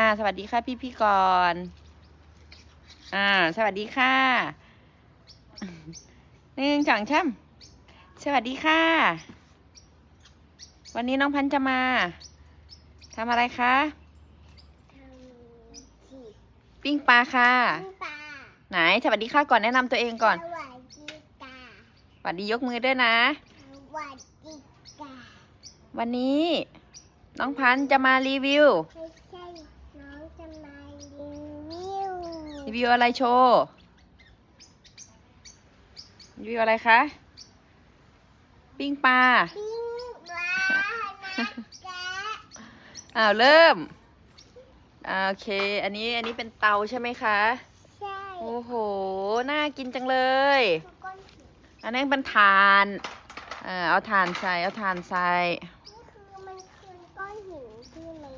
อ่า สวัสดีค่ะพี่พี่ก่อนอ่า สวัสดีค่ะหนึ่งสองช่ำสวัสดีค่ะ วันนี้น้องพันธุ์จะมาทำอะไรคะทำฉีดปิ้งปลาค่ะน้ำปลาไหน สวัสดีค่ะก่อนแนะนำตัวเองก่อน สวัสดีค่ะสวัสดียกมือด้วยนะ สวัสดีค่ะ วันนี้ น้องพันธุ์จะมารีวิว ไม่ใช่น้องจะมารีวิว รีวิวอะไรโชว์ รีวิวอะไรคะ ปิ้งปลาปิ้งปลานะจ๊ะอ้าวเริ่มอ่าโอเค อันนี้อันนี้เป็นเตาใช่ไหมคะ ใช่ โอ้โห น่ากินจังเลยทุกคนนี่อันนี้เป็นถ่านอ่าเอาถ่านใส่ เอาถ่านใส่ คือมันคือก้อนหินที่มัน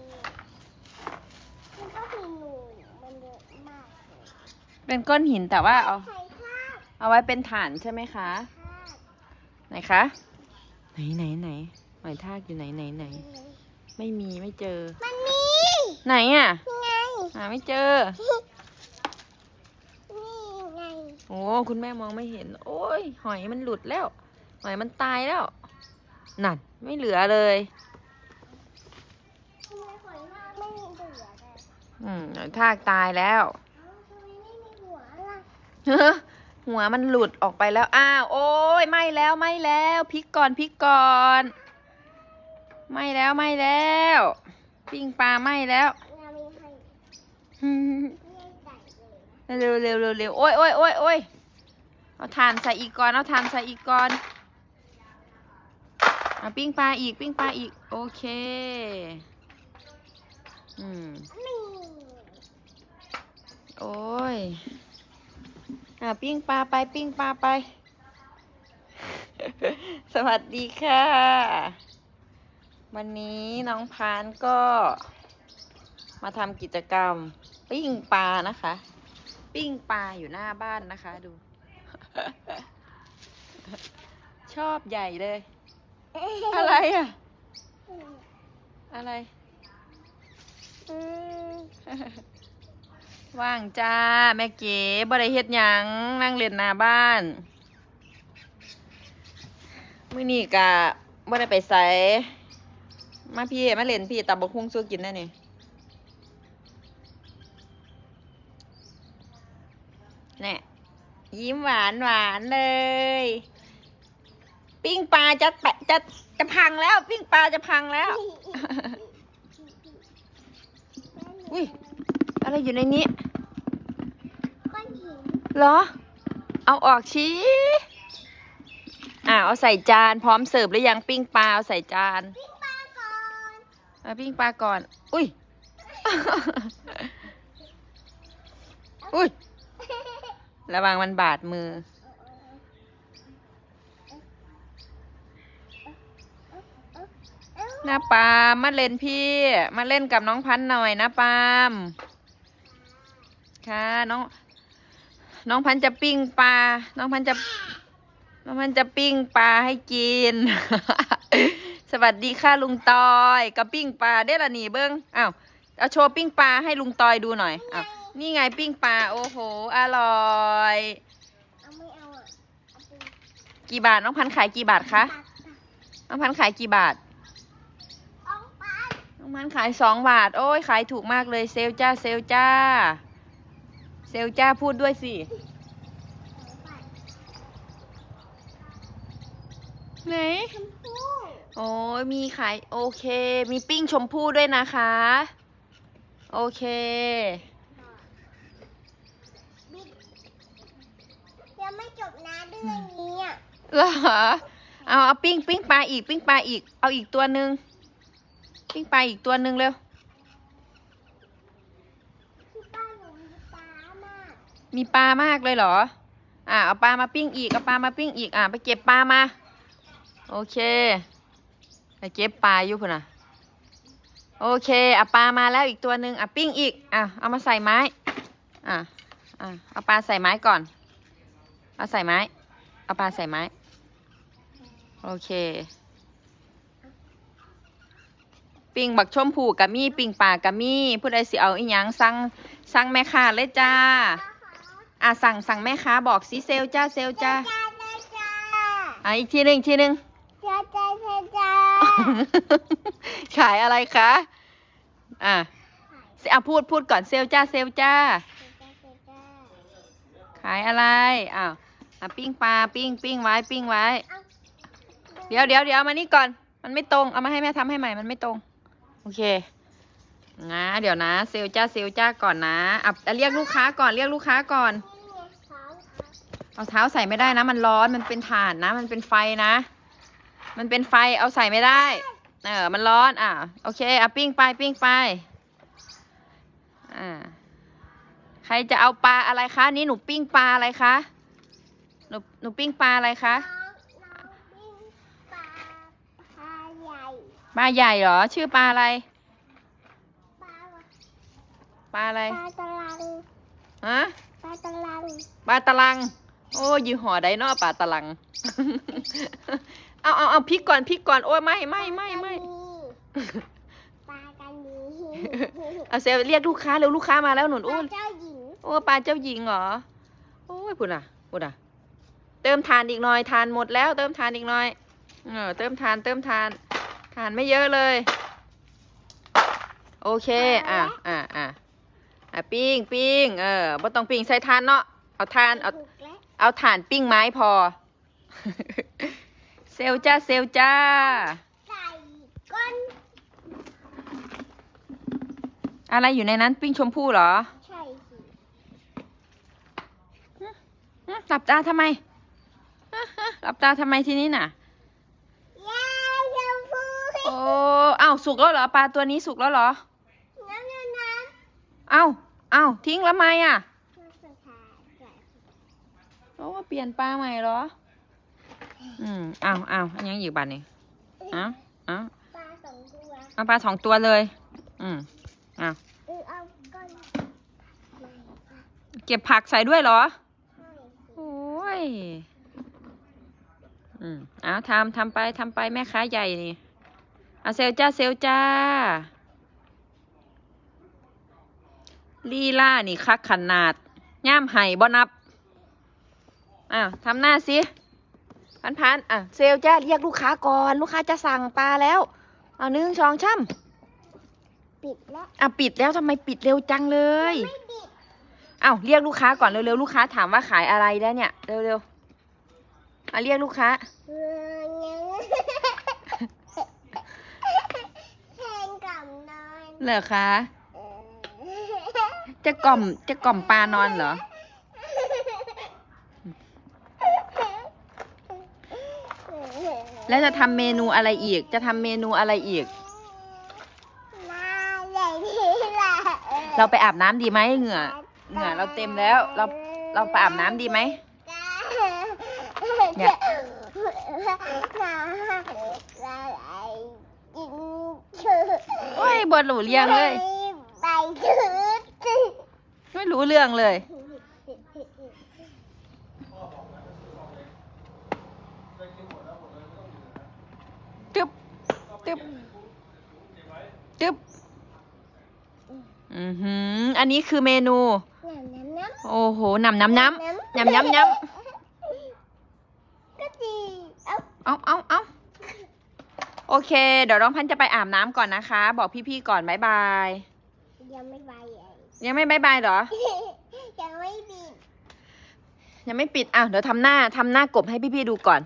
มันก็หินหนูมันเยอะมากเลย เป็นก้อนหินแต่ว่าเอาใส่ข้าวเอาไว้เป็นถ่านใช่ไหมคะข้าวไหนคะ ไหนไหนไหนหอยทากอยู่ไหนไหนไหน ไม่มีไม่เจอ มันมี ไหนอะนี่ไงหาไม่เจอ นี่ไง โอ้คุณแม่มองไม่เห็น โอ้ยหอยมันหลุดแล้ว หอยมันตายแล้ว นั่นไม่เหลือเลยทำไมหอยทากไม่มีเหลือเลยอืมหอยทากตายแล้ว เอ้าทำไมไม่มีหัวล่ะ หัวมันหลุดออกไปแล้ว อ้าว โอ้ยไหม่แล้วไหม่แล้วพลิกก่อนพลิกก่อนไหม่แล้วไหม่แล้วปิ้งปลาไหม่แล้วเร็วเร็วเร็วเร็วโอ้ยโอ้ยโอ้ยโอ้ยเอาถ่านใส่อีกก่อนเอาถ่านใส่อีกก่อนเอาปิ้งปลาอีกปิ้งปลาอีก โอเค อืมโอ้ย อะปิ้งปลาไปปิ้งปลาไป สวัสดีค่ะ วันนี้น้องพานก็มาทำกิจกรรม ปิ้งปลานะคะ ปิ้งปลาอยู่หน้าบ้านนะคะดู ชอบใหญ่เลย อะไรอะ อะไร ว่างจ้า แม่เก๋บ่ได้เฮ็ดหยังนั่งเล่นหน้าบ้านมื้อนี้กะบ่ได้ไปไสมาพี่มาเล่นพี่ตับบกฮุ่งสู้กินได้นี่แน่ยิ้มหวานหวานเลย ปิ้งปลาจะแปะจะจะพังแล้ว ปิ้งปลาจะพังแล้ว อุ้ย อะไรอยู่ในนี้ก้อนหินเหรอ เอาออกชี้อ่าเอาใส่จานพร้อมเสิร์ฟหรือยังปิ้งปลาเอาใส่จานปิ้งปลาก่อนเอาปิ้งปลาก่อน อุ้ยอุ้ยระวังมันบาดมือหน้าปาล์มมาเล่นพี่ มาเล่นกับน้องพันธุ์หน่อยนะปาล์ม ค่ะน้อง น้องพันธุ์จะปิ้งปลา น้องพันธุ์จะ น้องพันธุ์จะปิ้งปลาให้กิน สวัสดีค่ะลุงตอยกับปิ้งปลาได้ละนี่เบิ้งอ้าวเอาโชว์ปิ้งปลาให้ลุงตอยดูหน่อยอ้าวนี่ไงปิ้งปลาโอ้โหอร่อยเอาไม่เอาอะเอาเป็นกี่บาทน้องพันธุ์ขายกี่บาทคะปลาน้องพันธุ์ขายกี่บาทเอาปลาน้องพันธุ์ขายสองบาท โอ้ยขายถูกมากเลยเซลจ้าเซลจ้า เซลจ้าพูดด้วยสิ ไหนชมพู่โอ้ยมีขาย โอเค มีปิ้งชมพู่ด้วยนะคะ โอเคบิ๊กยังไม่จบนะเรื่องนี้อะเหรอเอาเอาปิ้งปิ้งปลาอีกปิ้งปลาอีก เอาอีกตัวหนึ่งปิ้งปลาอีกตัวหนึ่งเร็ว ที่บ้านหนูมีปลามาก มีปลามากเลยเหรอ อ่าเอาปลามาปิ้งอีก เอาปลามาปิ้งอีก อ่าไปเก็บปลามา โอเค ไปเก็บปลาอยู่พุ่นน่ะ โอเคเอาปลามาแล้วอีกตัวหนึ่งอะปิ้งอีก อะเอามาใส่ไม้ อะอะเอาปลาใส่ไม้ก่อน เอาใส่ไม้ เอาปลาใส่ไม้ โอเค ปิ้งบักชมพูกะมี่ปิ้งปลากะมี่ผู้ใดสิเอาอีหยังสั่งสั่งแม่ค้าเลยจ้า อะสั่งสั่งแม่ค้าบอกสิเซลจ้าเซลจ้าจ้าจ้าจ้าอะอีกทีหนึ่งอีกทีหนึ่งจ้าจ้าจ้าจ้าขายอะไรคะอะอะพูดพูดก่อนเซลจ้าเซลจ้า ขายอะไรอ้าวอะปิ้งปลาปิ้งปิ้งไว้ปิ้งไว้ เดี๋ยวเดี๋ยวเดี๋ยวมานี่ก่อน มันไม่ตรง เอามาให้แม่ทำให้ใหม่ มันไม่ตรง โอเค นะเดี๋ยวนะ เซลจ้าเซลจ้าก่อนนะอะอะเรียกลูกค้าก่อนเรียกลูกค้าก่อน เอาเท้าใส่ไม่ได้นะ มันร้อนมันเป็นถ่านนะ มันเป็นไฟนะ มันเป็นไฟเอาใส่ไม่ได้ เออมันร้อนอะโอเคอะปิ้งไปปิ้งไปอ่าใครจะเอาปลาอะไรคะนี่หนูปิ้งปลาอะไรคะหนูหนูปิ้งปลาอะไรคะปลาใหญ่เหรอชื่อปลาอะไรปลา อะไร ปลาตะลังฮะ ปลาตะลัง ปลาตะลัง โอ้ยี่ห้อใดเนาะปลาตะลัง เอาเอาเอาพริกก่อนพริกก่อนโอ้ยไม่ไม่ไม่ไม่ปลากันดีเอาเซลเรียกลูกค้าเร็วลูกค้ามาแล้วหนุนปลาอู้เจ้าหญิง โอ้ปลาเจ้าหญิงเหรอ โอ้ยพูดอะพูดอะ เติมทานอีกหน่อยทานหมดแล้ว เติมทานอีกหน่อย เออเติมทานเติมทาน ทานไม่เยอะเลย โอเค อะอะ อะอะปิ้งปิ้งเออบ่ต้องปิ้งใส่ทานเนาะเอาทานเอาถูกแล้วเอาถ่านปิ้งไม้พอ เซลจ้าเซลจ้าใส่ก้นอะไรอยู่ในนั้นปิ้งชมพู่เหรอใช่สิหึหลับตาทำไมฮะฮะหลับตาทำไมทีนี้น่ะยายชมพูโอ้อ้าวสุกแล้วเหรอปลาตัวนี้สุกแล้วเหรอน้ำน้ำน้อ้าว อ้าวทิ้งแล้วไหมอะำน้ำสุดท้ายก่อนโอ้เปลี่ยนปลาใหม่เหรอ อืมอ้าวอ้าวอันยังอยู่บ้านนี่อ้าวอ้าวปลาสองตัวเอาปลาสองตัวเลย อืมอ้าวเออเอาก้อนไม่ค่ะเก็บผักใส่ด้วยเหรอใช่สิโอ้ย อืมเอาทำทำไปทำไปแม่ค้าใหญ่นี่เอาเซลจ้าเซลจ้า ลีล่านี่คักขนาดย่ามไห่บ่นับ อะทำหน้าสิพันพันๆอะ เซลจ้าเรียกลูกค้าก่อน ลูกค้าจะสั่งปลาแล้วเอาหนึ่งสองช่ำปิดแล้วอะปิดแล้วทำไมปิดเร็วจังเลยไม่ปิดเอ้าเรียกลูกค้าก่อนเร็วๆลูกค้าถามว่าขายอะไรแล้วเนี่ยเร็วๆอะเรียกลูกค้าเออยังแทงกับนอนเหรอคะเออ จะกล่อมจะกล่อมปลานอนเหรอ แล้วจะทำเมนูอะไรอีก จะทำเมนูอะไรอีกน่าใหญ่ที่ละเราไปอาบน้ำดีไหมเหงื่อ เหงื่อเราเต็มแล้ว เราเราไปอาบน้ำดีไหมเนี่ยโอ้ยบนหลูเรียงเลย ไม่รู้เรื่องเลยตึ๊บตึ๊บตึ๊บ อือหือ อันนี้คือเมนูน้ำน้ำโอ้โหนำน้ำน้ำน้ำน้ำน้ก็ดีเอ้าำเอาเอาเอาโอเค เดี๋ยวน้องพันธุ์จะไปอาบน้ำก่อนนะคะ บอกพี่ๆก่อนบายบาย ยังไม่ใบใหญ่ ยังไม่บายบายเหรอ ยังไม่บิดยังไม่ปิดอะเดี๋ยวทำหน้าทำหน้ากบให้พี่ๆดูก่อน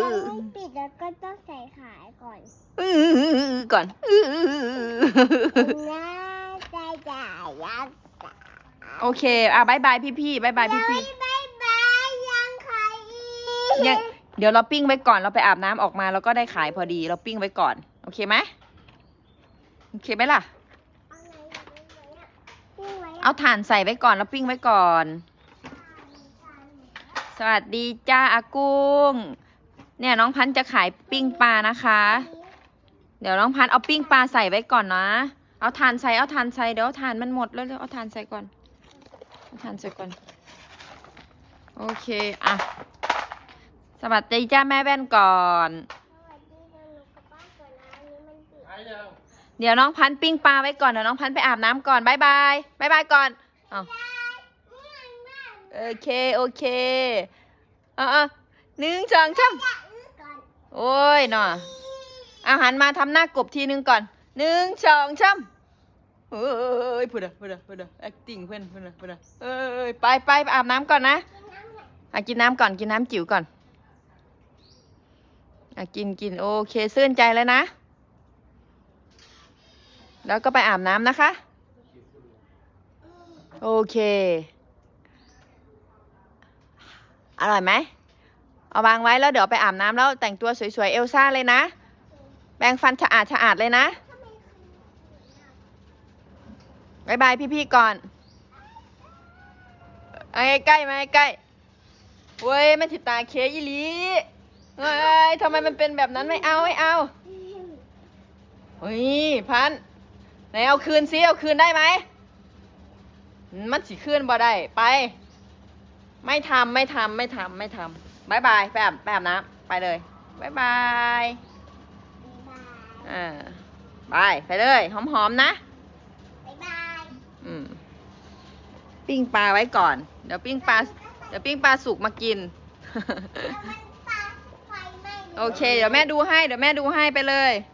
ยังไม่ปิดแล้วก็ต้องใส่ขายก่อนก่อนน่าใจจ่ายยักษ์โอเค อะบายบายพี่ๆบายบายยังพี่ไม่บายบายยังขายอีกๆยังเดี๋ยวเราปิ้งไว้ก่อนเราไปอาบน้ำออกมาเราก็ได้ขายพอดี เราปิ้งไว้ก่อน โอเคไหมโอเคไหมล่ะ เอาถ่านใส่ไว้ก่อนแล้วปิ้งไว้ก่อน สวัสดีจ้าอากุ้ง เนี่ยน้องพันธุ์จะขายปิ้งปลานะคะ เดี๋ยวน้องพันธุ์เอาปิ้งปลาใส่ไว้ก่อนนะ เอาถ่านใส่เอาถ่านใส่เดี๋ยวถ่านมันหมดแล้วเร็วเอาถ่านใส่ก่อนเอาถ่านใส่ก่อน โอเคอะสวัสดีจ้าแม่แว่นก่อนสวัสดีเดี๋ยวหนูกลับบ้านก่อนนะอันนี้มันยัง เดี๋ยวน้องพันต์ปิ้งปลาไว้ก่อนเดี๋ยวน้องพันต์ไปอาบน้ำก่อนบายบายบายบายก่อนอ้าโอเคโอเคอะอะหนึ่งสองสามโอ้ยหน่ออาหารมาทำหน้ากบทีนึงก่อนหนึ่งสองสามเอ้ยพูดอะพูดอะพูดอะ acting เพื่อนพูดอะพูดอะเอ้ยไปไปอาบน้ำก่อนนะกินน้ำหน่อยอะกินน้ำก่อนกินน้ำจิ๋วก่อนอะกินกินโอเค ซื่นใจแล้วนะ แล้วก็ไปอาบน้ำนะคะ โอเค อร่อยไหม เอาวางไว้แล้วเดี๋ยวไปอาบน้ำแล้วแต่งตัวสวยๆ เอลซ่าเลยนะ แปรงฟันสะอาดสะอาดเลยนะบายบายพี่ๆก่อนเอาใกล้มาใกล้เว้ยมันถิตาเคอีลีเฮ้ยทำไมมันเป็นแบบนั้นไม่เอาไม่เอาเฮ้ยพันธ์ ไหนเอาคืนซิเอาคืนได้ไหมอืมมันสิคืนบ่ได้ไป ไม่ทำไม่ทำไม่ทำไม่ทำบายบายไปอาบไปอาบน้ำไปเลยบายบายบ๊ายบายอ่าไปไปเลยหอมๆนะบ๊ายบายอืมปิ้งปลาไว้ก่อน เดี๋ยวปิ้งปลาเดี๋ยวปิ้งปลาสุกมากินแล้วมันปาไฟไหม้ลยโอเค เดี๋ยวแม่ดูให้ เดี๋ยวแม่ดูให้ไปเลยไ